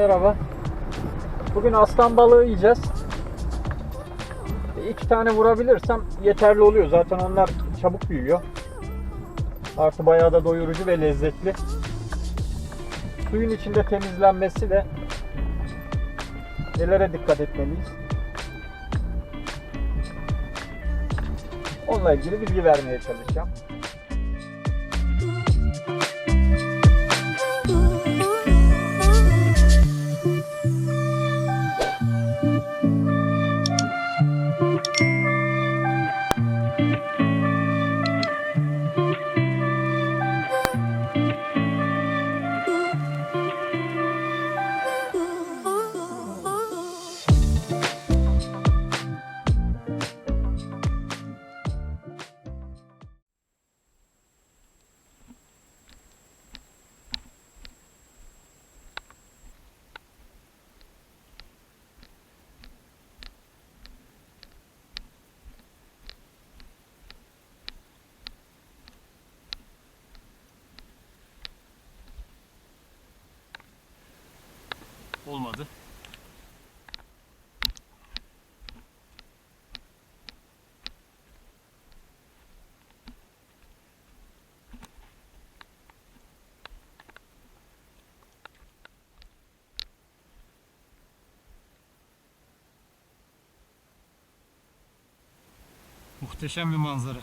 merhaba. Bugün aslan balığı yiyeceğiz. İki tane vurabilirsem yeterli oluyor. Zaten onlar çabuk büyüyor. Artı bayağı da doyurucu ve lezzetli. Suyun içinde temizlenmesi ve nelere dikkat etmeliyiz? Onunla ilgili bilgi vermeye çalışacağım. Olmadı. Muhteşem bir manzara.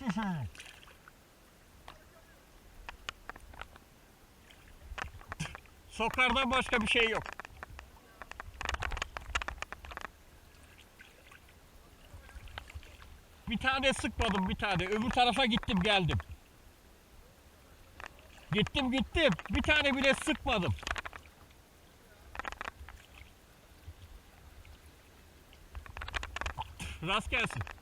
Söyleyin. Sokardan başka bir şey yok. Bir tane sıkmadım bir tane. Öbür tarafa gittim geldim. Gittim gittim. Bir tane bile sıkmadım. Rast gelsin.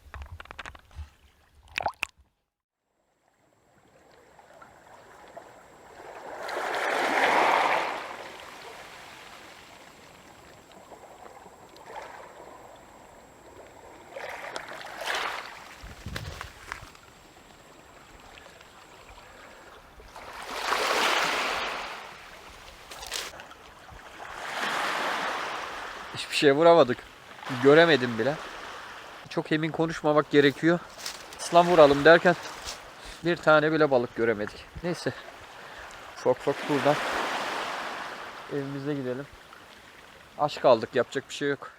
Hiçbir şeye vuramadık. Göremedim bile. Çok emin konuşmamak gerekiyor. Aslan vuralım derken bir tane bile balık göremedik. Neyse. Ufak ufak buradan evimize gidelim. Aç kaldık yapacak bir şey yok.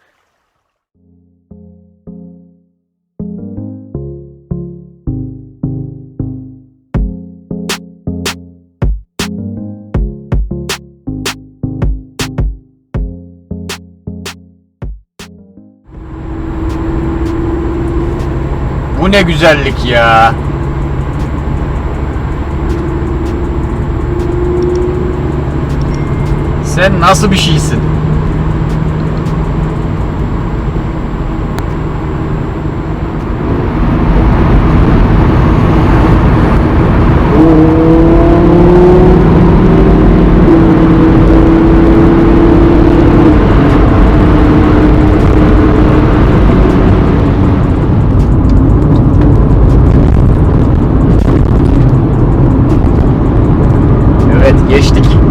Bu ne güzellik ya. Sen nasıl bir şeysin? Evet geçtik.